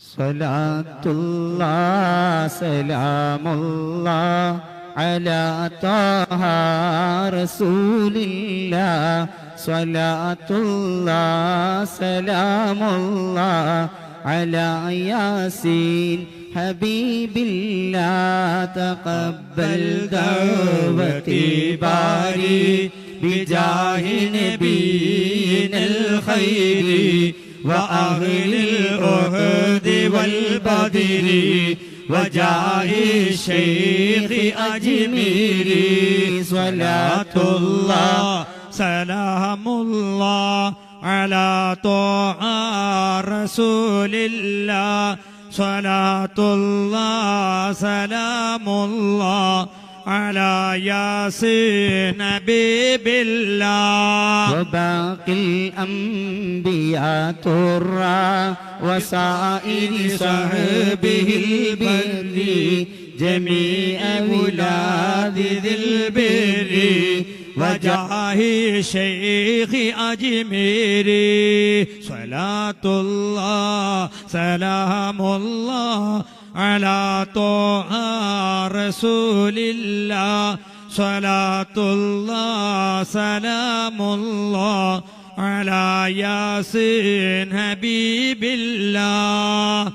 صلاة الله سلام الله على طه رسول الله صلاة الله سلام الله على ياسين حبيب الله تقبل دعوتي باري بجاه نبينا الخير وأهل الأهد والبدر وجاه الشيخ أجميري صلاة الله سلام الله على طه رسول الله صلاة الله سلام الله على ياسين حبيب الله. وباقي الأنبياء ترى وسائر صحبه البر جميع أولاد ذي البر وجاه الشيخ أجميري صلاة الله سلام الله على طه رسول الله. صلاة الله سلام الله على ياسين حبيب الله.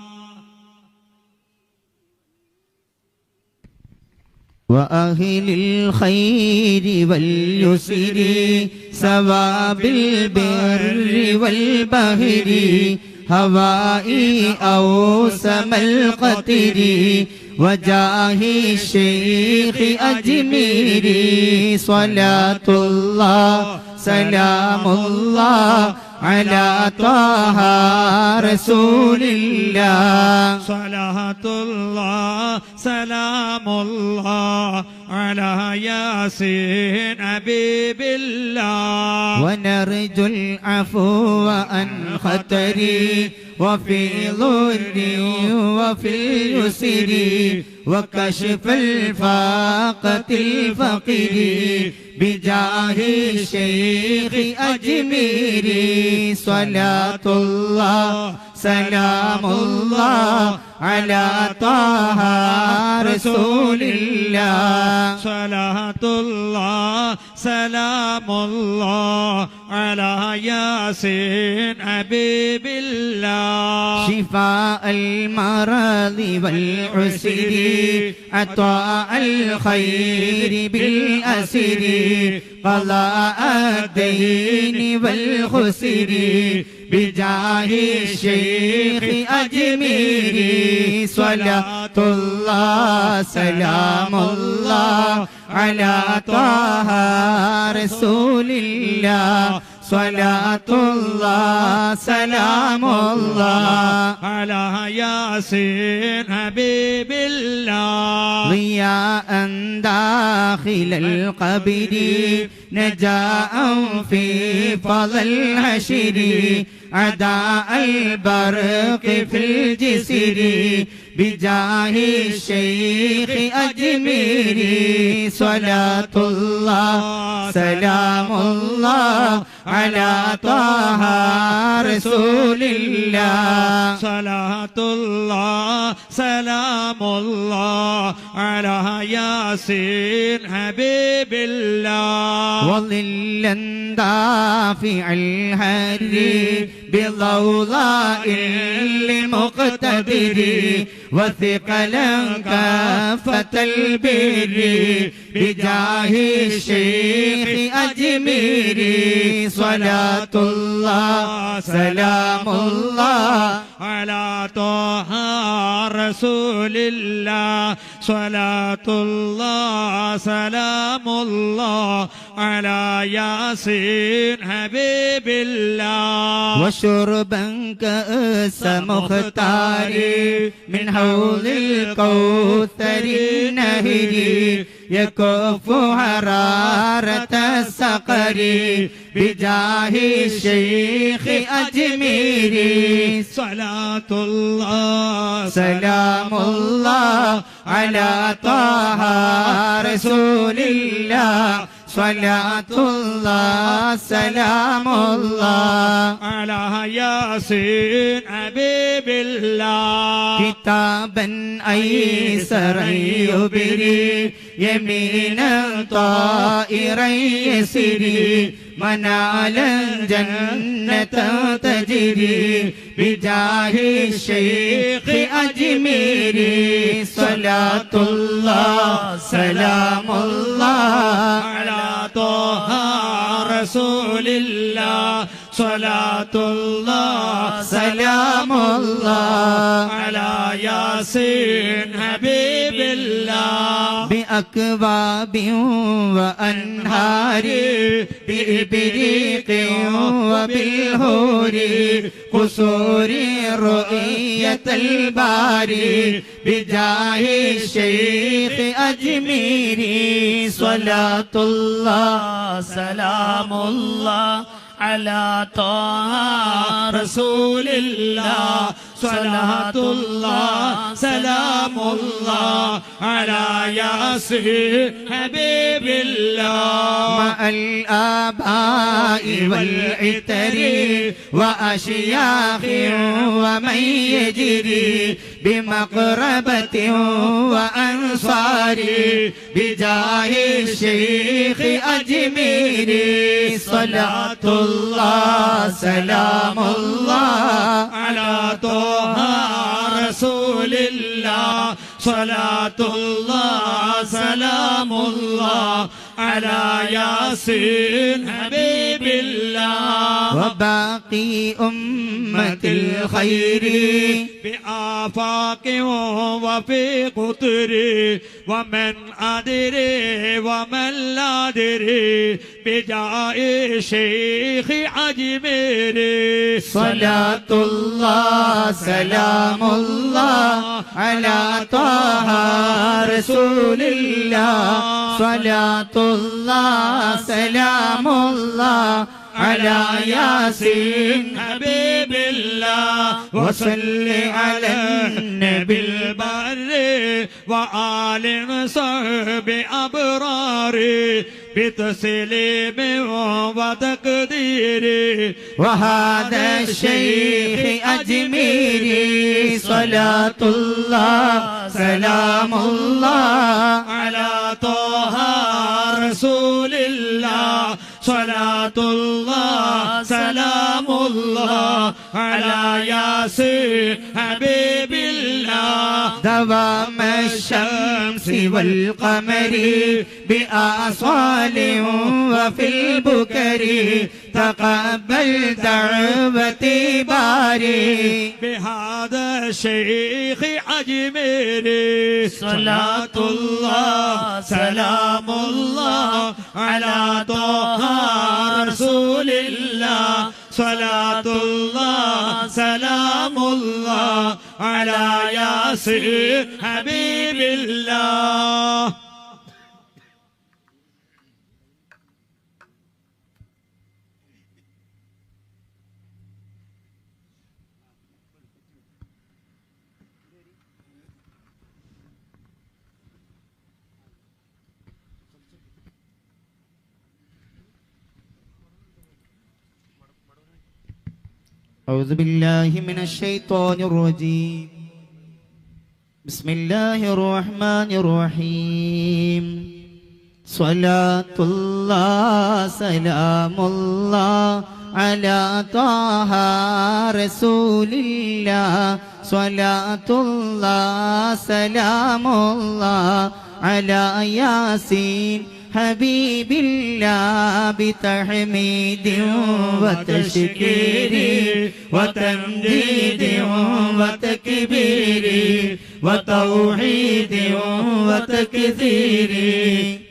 وأهل الخير واليسر ثواب البر والبهر. هوائي أو سما القطر وجاه الشيخ أجميري. صلاة الله سلام الله على طه رسول الله. صلاة الله سلام الله على ياسين حبيب الله ونرجو العفو عن خطري وفي ضري وفي اليسر وكشف الفاقة الفقر بجاه الشيخ أجميري صلاة الله سلام الله على طه رسول الله. صلاة الله سلام الله على ياسين حبيب الله. شفاء المرض والعسر عطاء الخير بالأسر قضاء الدين والخسر بجاه الشيخ أجميري صلاة الله سلام الله على طه رسول الله صلاة الله سلام الله على ياسين حبيب الله. ضياء داخل القبر نجاء في فضل الحشر عداء البرق في الجسر بجاه الشيخ أجميري صلاة الله سلام الله على طه رسول الله. صلاة الله سلام الله على ياسين حبيب الله. وظلا دافع الهر بضوضاء لمقتدر وثقلا كافة البر بجاه الشيخ أجميري صلاة الله سلام الله على طه رسول الله صلاة الله سلام الله على ياسين حبيب الله. وشربا كأس مختاري من حوض الكوثر النهر يكف حرارة السقر بجاه الشيخ أجميري صلاة الله سلام الله على طه رسول الله. صلاة الله سلام الله على ياسين حبيب الله. كتابا أيسرا يبري يمينا طائرا يسري. منالا جنة تجري بجاه الشيخ أجميري صلاة الله سلام الله على طه رسول الله صلاة الله سلام الله على ياسين حبيب بأكواب وأنهار بإبريق وبالهور قصور رؤية الباري بجاه الشيخ أجميري صلاة الله سلام الله على طه رسول الله. صلاة الله سلام الله على ياسين حبيب الله. مع الآباء والعتر وأشياخ ومن يجري بمقربة وأنصار بجاه الشيخ أجميري صلاة الله سلام الله على طه رسول الله. صلاة الله سلام الله على ياسين حبيب الله وباقي أمة الخير بآفاق وفي قطر ومن أدري ومن لا أدري بجاء شيخ عجميري صلاة الله سلام الله على طه رسول الله. صلاة الله سلام الله على ياسين حبيب الله. وصل على النبي البر وآل صحب أبرار بتسليم وتقدير. وهذا الشيخ أجميري صلاة الله سلام الله على طه رسول صلاة الله سلام الله على ياسين حبيب الله. دوام الشمس والقمر بأصال وفي البكر تقبل دعوتي باري. بهذا الشيخ أجميري صلاة الله سلام الله على طه رسول الله. صلاة الله سلام الله على ياسين حبيب الله. أعوذ بالله من الشيطان الرجيم. بسم الله الرحمن الرحيم. صلاة الله سلام الله على طه رسول الله. صلاة الله سلام الله على ياسين حبيب الله بتحميد وتشكير وتمجيد وتكبير وتوحيد وتكثير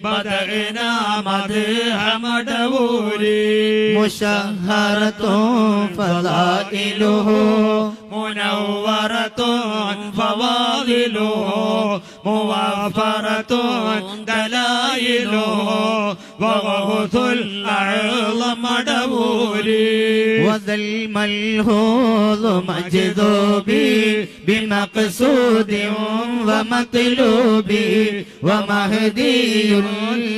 بدأنا مدح مدبوري مشهرة فضائله منورة فواضله موفرة دلائله وغوث الأعظم مدبوري وذا الملحوظ مجذوبي بمقصود ومطلوبي ومهدي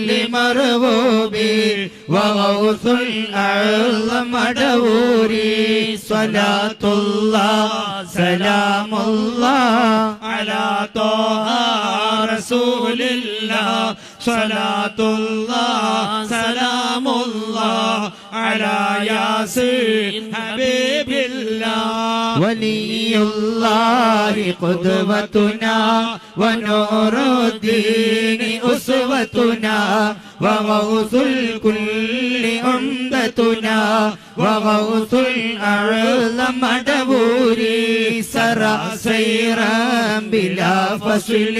لمرغوبي. وغوث الأعظم دوري صلاة الله سلام الله. على طه رسول الله. صلاة الله سلام الله على ياسين حبيب الله ولي وغوث الكل عمدتنا وغوث الأعظم دبوري سرى سيرا بلا فصل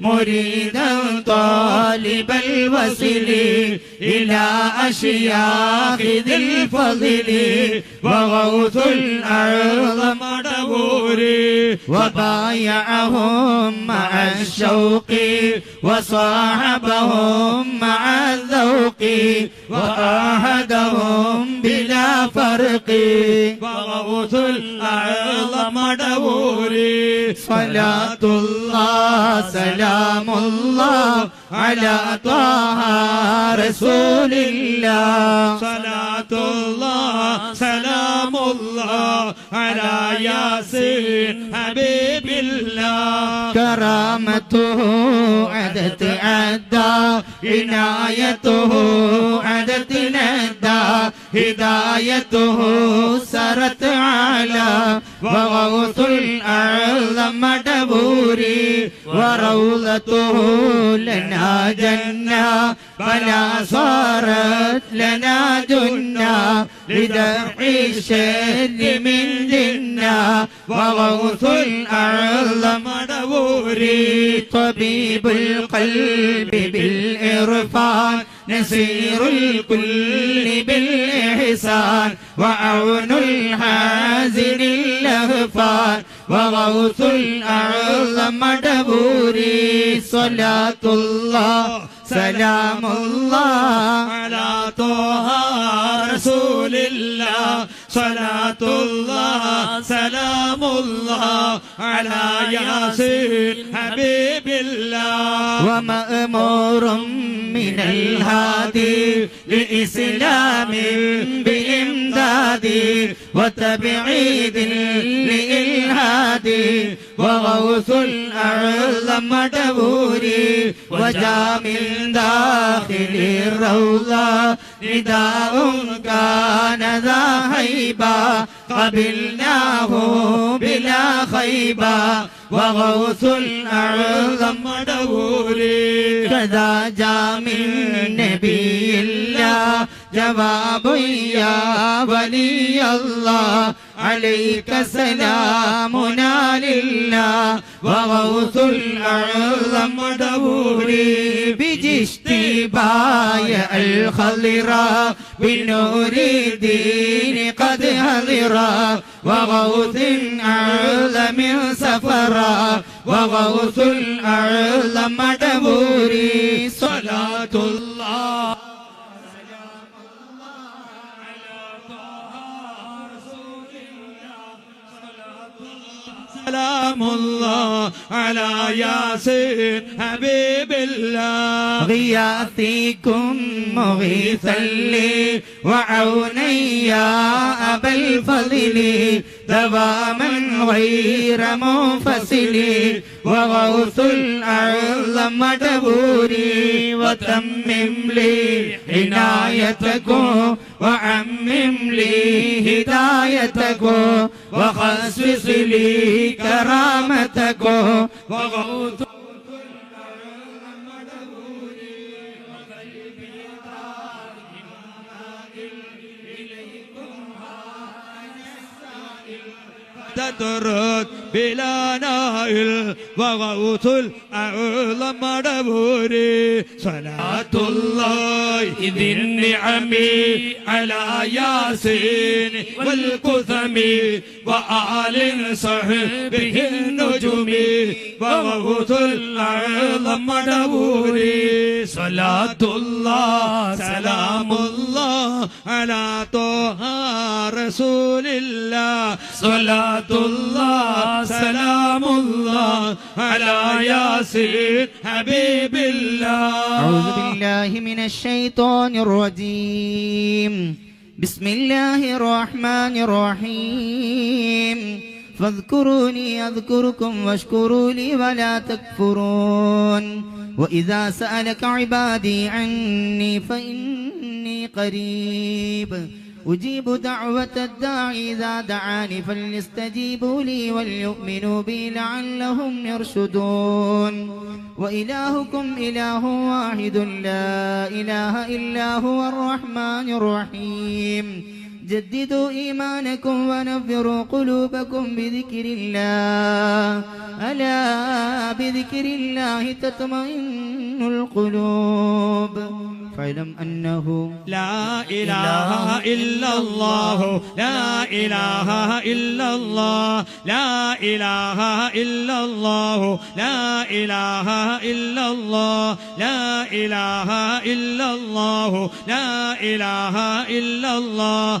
مريدا طالب الوصل إلى أشياخ ذي الفضل. وغوث الأعظم مدبوري وبايعهم مع الشوق وصاحبهم مع الذوق وآهدهم بلا فرق. وغوث الأعظم مدبوري. صلاة الله سلام الله على طه رسول الله. صلاة الله سلام الله على ياسين حبيب كرامته عدت عدا عنايته عدت ندى هدايته سرت على وغوث الأعظم دبوري وروضته لنا جنة. فلا صارت لنا جنة لدفع الشر من جنة. وغوث الأعظم دبوري طبيب القلب بالإرفان نسير الكل بالإحسان. وعون الحازن اللهفان وغوث الأعظم دبوري صلاة الله سلام الله على طه رسول الله صلاة الله سلام الله على ياسين حبيب الله. ومأمور من الهادي لإسلام بإمداد وتبعيد لإلهاد وغوث الأعظم دبوري وجاء من داخل الروضة نداء كان ذا هيبة قبلناه بلا خيبة وغوث الأعظم مدبوري كذا جاء من نبي الله جواب يا ولي الله عليك سلامنا لله وغوث الأعظم دوري بايع الخضراء بنور الدين قد هضرا وغوث أعظم سفرا وغوث الأعظم دوري صلاة الله. سلام الله على ياسين حبيب الله. غياثيكم مغيثا لي وعوني يا أبا الفضل. دواما غير منفصل. وغوث الأعظم دبوري وتمم لي عنايتكم وعمم لي هدايتكم وخصص لي كرامتكم وغوث تترك بلا نائل وغوث الأعظم مدبوري صلاة الله ذي النعم على ياسين والكثم وآل صحبه النجم وغوث الأعظم مدبوري صلاة الله سلام الله على طه رسول الله صلاة الله سلام الله على ياسين حبيب الله. أعوذ بالله من الشيطان الرجيم. بسم الله الرحمن الرحيم. فاذكروني أذكركم واشكروا لي ولا تكفرون. وإذا سألك عبادي عني فإني قريب. أجيب دعوة الداعي إذا دعاني فليستجيبوا لي وليؤمنوا بي لعلهم يرشدون. وإلهكم إله واحد لا إله إلا هو الرحمن الرحيم. جددوا إيمانكم ونفروا قلوبكم بذكر الله. ألا بذكر الله تطمئن القلوب. فاعلم أنه لا إله إلا الله. لا إله إلا الله. لا إله إلا الله. لا إله إلا الله. لا إله إلا الله. لا إله إلا الله.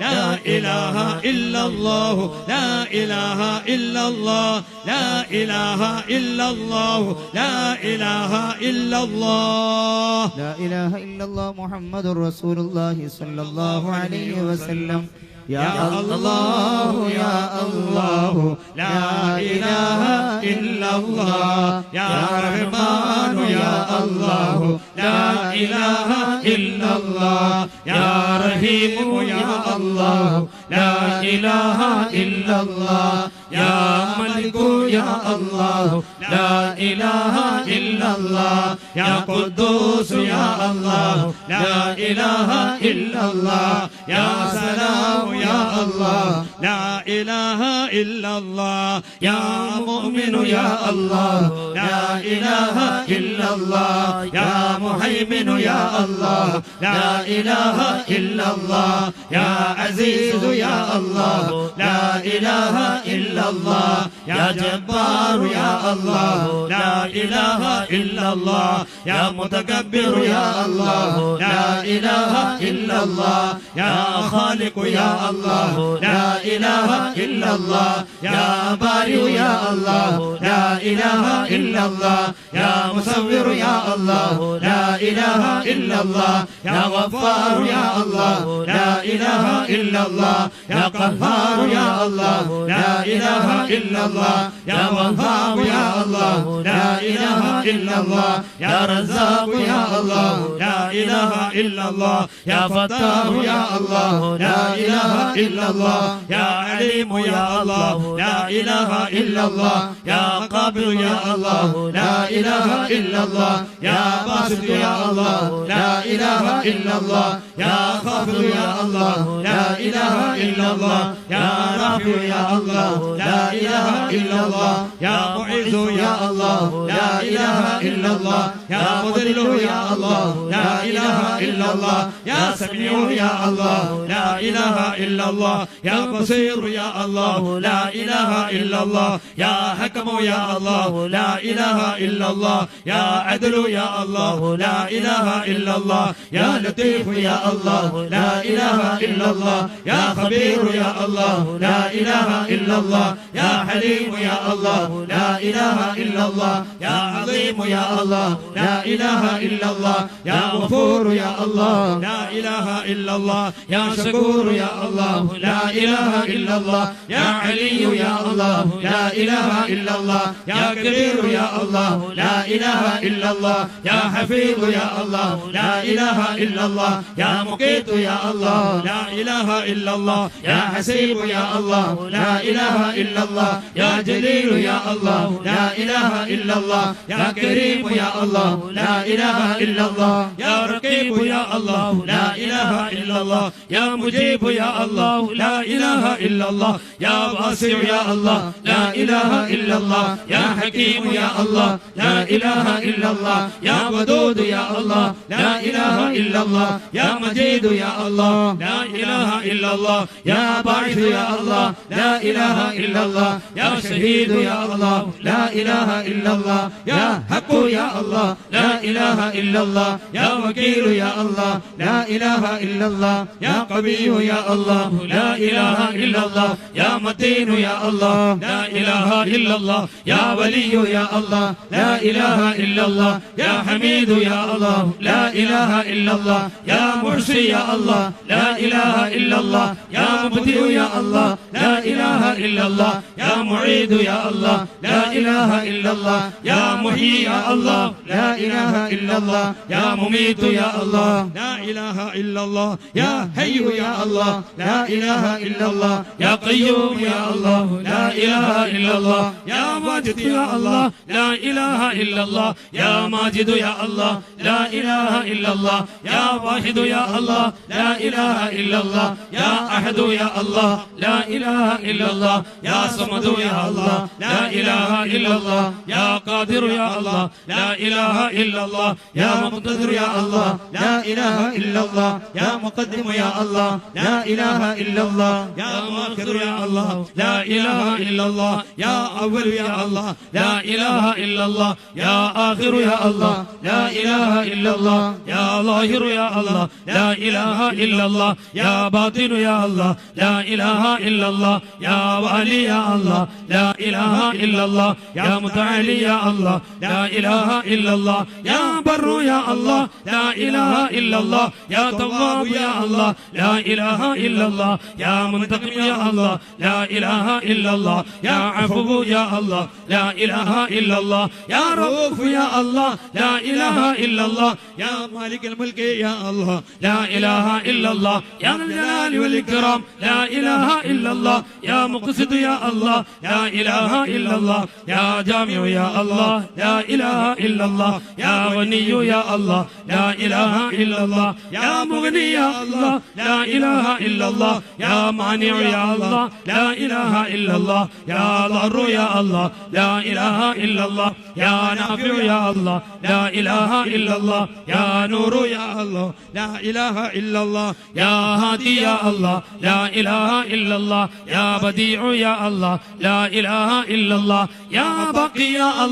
لا إله إلا الله. لا إله إلا الله. لا إله إلا الله. لا إله إلا الله. لا إله إلا الله محمد رسول الله صلى الله عليه وسلم. يا الله يا الله. لا إله إلا الله. يا رحمن يا الله. لا إله إلا الله يا رحيم يا الله لا إله إلا الله يا ملك يا الله لا إله إلا الله يا قدوس يا الله لا إله إلا الله يا سلام يا الله لا إله إلا الله. يا مؤمن يا الله. لا إله إلا الله. يا مهيمن يا الله. لا إله إلا الله. يا عزيز يا الله. لا إله إلا الله. يا جبار يا الله. لا إله إلا الله. يا متكبر يا الله. لا إله إلا الله. يا خالق يا الله. لا إله إلا الله يا بارئ يا الله لا إله إلا الله يا مصور يا الله لا إله إلا الله يا غفار يا الله لا إله إلا الله يا قهار يا الله لا إله إلا الله يا وهاب يا الله لا إله إلا الله يا رزاق يا الله لا إله إلا الله يا فتاه يا الله لا إله إلا الله يا عليم يا الله لا إله إلا الله. يا قابل يا الله لا إله إلا الله. يا باسط يا الله لا إله إلا الله. يا خافض يا الله لا إله إلا الله. يا رافع يا الله لا إله إلا الله. يا معز يا الله لا إله إلا الله. يا مذل يا الله لا إله إلا الله. يا سميع يا الله لا إله إلا الله. يا بصير يا الله لا إله إلا الله يا حكم يا الله لا إله إلا الله يا عدل يا الله لا إله إلا الله يا لطيف يا الله لا إله إلا الله يا خبير يا الله لا إله إلا الله يا حليم يا الله لا إله إلا الله يا عظيم يا الله لا إله إلا الله يا غفور يا الله لا إله إلا الله يا شكور يا الله لا إله إلا الله. يا علي يا الله. لا إله إلا الله. يا كبير يا الله. لا إله إلا الله. يا حفيظ يا الله. لا إله إلا الله. يا مقيت يا الله. لا إله إلا الله. يا حسيب يا الله. لا إله إلا الله. يا جليل يا الله. لا إله إلا الله. يا كريم يا الله. لا إله إلا الله. يا رقيب يا الله. لا إله إلا الله. يا مجيب يا الله. لا إله إلا الله. يا واسع يا الله. لا إله إلا الله. يا حكيم يا الله. لا إله إلا الله. يا ودود يا الله. لا إله إلا الله. يا مجيد يا الله. لا إله إلا الله. يا باعث يا الله. لا إله إلا الله. يا شهيد يا الله. لا إله إلا الله. يا حق يا الله. لا إله إلا الله. يا وكيل يا الله. لا إله إلا الله. يا قوي يا الله. لا إله إلا الله يا متين يا الله لا إله إلا الله يا ولي يا الله لا إله إلا الله يا حميد يا الله لا إله إلا الله يا محسي يا الله لا إله إلا الله يا مبدئ يا الله لا إله إلا الله يا معيد يا الله لا إله إلا الله يا محيي يا الله لا إله إلا الله يا مميت يا الله لا إله إلا الله يا حي يا الله لا إله إلا الله يا قيوم يا الله لا إله إلا الله يا ماجد يا الله لا إله إلا الله يا ماجد يا الله لا إله إلا الله يا واحد يا الله لا إله إلا الله يا أحد يا الله لا إله إلا الله يا صمد يا الله لا إله إلا الله يا قادر يا الله لا إله إلا الله يا مقتدر يا الله لا إله إلا الله يا مقدم يا الله لا إله إلا الله يا مؤخر يا الله لا إله إلا الله يا أول يا الله لا إله إلا الله يا آخر يا الله لا إله إلا الله يا ظاهر يا الله لا إله إلا الله يا باطن يا الله لا إله إلا الله يا والي يا الله لا إله إلا الله يا متعالي يا الله لا إله إلا الله يا بر يا الله لا إله إلا الله يا تواب يا الله لا إله إلا الله يا منتقم يا الله لا إله إلا الله يا عفو يا الله لا إله إلا الله يا رؤوف يا الله لا إله إلا الله يا مالك الملك يا الله لا إله إلا الله يا الجلال والإكرام لا إله إلا الله يا مقسط يا الله لا إله إلا الله يا جامع يا الله لا إله إلا الله يا غني يا الله لا إله إلا الله يا مغني يا الله لا إله إلا الله يا مانع يا الله لا إله إلا الله يا ضر يا الله لا إله إلا الله يا نافع يا الله لا إله إلا الله يا نور يا الله لا إله إلا الله يا هادي يا الله لا إله إلا الله يا بديع يا الله لا إله إلا الله يا بقي يا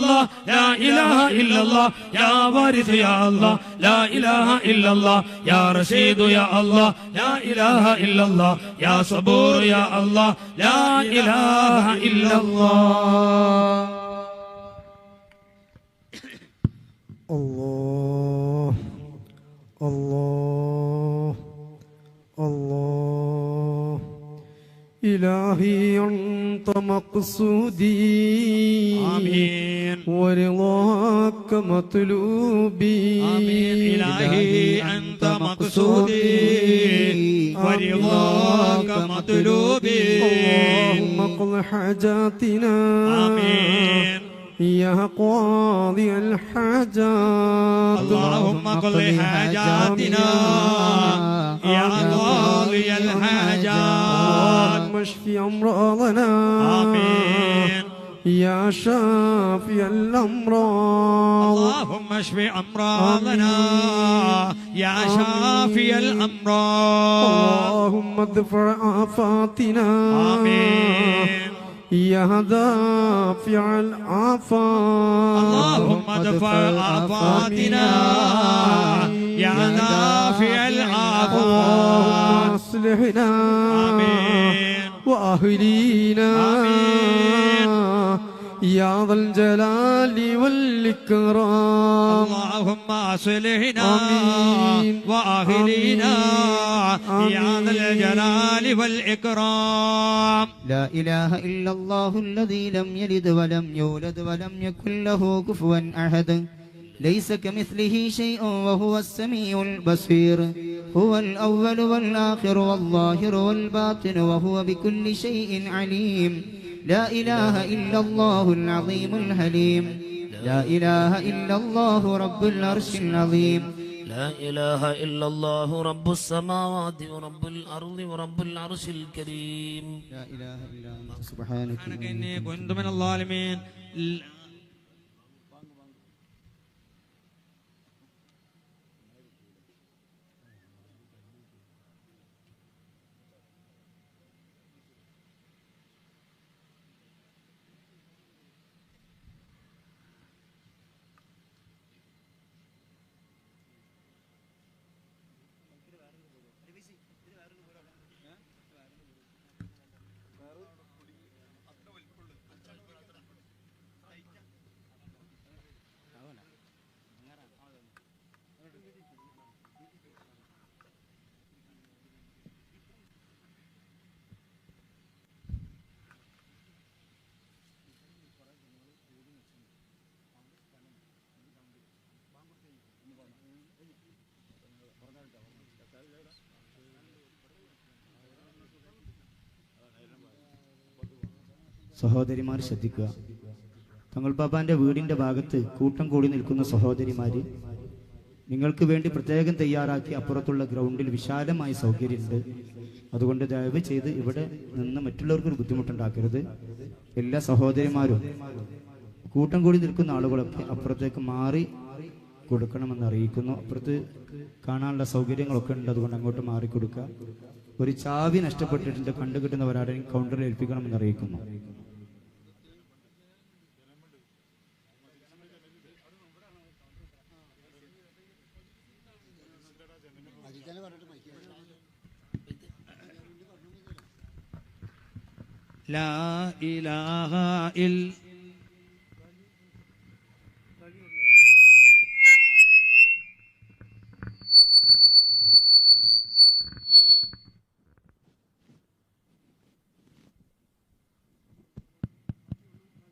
لا إله إلا الله. يا رشيد يا الله. لا إله إلا الله. يا صبور يا الله. لا إله إلا الله. الله. الله. الله. إلهي أنت مقصودي آمين ورضاك مطلوبي آمين إلهي أنت مقصودي ورضاك مطلوبي اللهم اقض حاجاتنا آمين يا قاضي الحاجات اللهم اقض حاجاتنا يا اشف أمراضنا آمين. يا شافي الأمراض اللهم اشف أمراضنا يا شافي الأمراض اللهم ادفع آفاتنا. آمين. يا دافع الآفات. اللهم ادفع آفاتنا. يا دافع الآفات. اصلحنا آمين وأهلينا آمين. يا ذا الجلال والإكرام اللهم أصلحنا آمين. واهلنا يا ذا. الجلال والإكرام لا إله إلا الله الذي لم يلد ولم يولد ولم يكن له كفوا أحد ليس كمثله شيء وهو السميع البصير هو الأول والآخر والظاهر والباطن وهو بكل شيء عليم لا إله إلا الله العظيم الحليم لا إله إلا الله رب العرش العظيم لا إله إلا الله رب السماوات ورب الأرض ورب العرش الكريم لا إله إلا أنت سبحانك سبحانك إني إني كنت من الظالمين സഹോദരിമാർ ശ്രദ്ധിക്കുക. തങ്ങൾ ബാബാന്റെ വീടിന്റെ ഭാഗത്ത് കൂട്ടം കൂടി നിൽക്കുന്ന സഹോദരിമാര് നിങ്ങൾക്ക് വേണ്ടി പ്രത്യേകം തയ്യാറാക്കി അപ്പുറത്തുള്ള ഗ്രൗണ്ടിൽ വിശാലമായ സൗകര്യമുണ്ട്. അതുകൊണ്ട് ദയവ് ചെയ്ത് ഇവിടെ നിന്ന് മറ്റുള്ളവർക്ക് ഒരു ബുദ്ധിമുട്ടുണ്ടാക്കരുത്. എല്ലാ സഹോദരിമാരും കൂട്ടം കൂടി നിൽക്കുന്ന ആളുകളൊക്കെ അപ്പുറത്തേക്ക് മാറി കൊടുക്കണമെന്ന് അറിയിക്കുന്നു അപ്പുറത്ത് കാണാനുള്ള സൗകര്യങ്ങളൊക്കെ ഉണ്ട് അതുകൊണ്ട് അങ്ങോട്ട് മാറി കൊടുക്കുക ഒരു ചാവി നഷ്ടപ്പെട്ടിട്ടുണ്ട് കണ്ടുകിട്ടുന്നവരാരെയും കൗണ്ടറിൽ ഏൽപ്പിക്കണമെന്ന് അറിയിക്കുന്നു لا إله إلا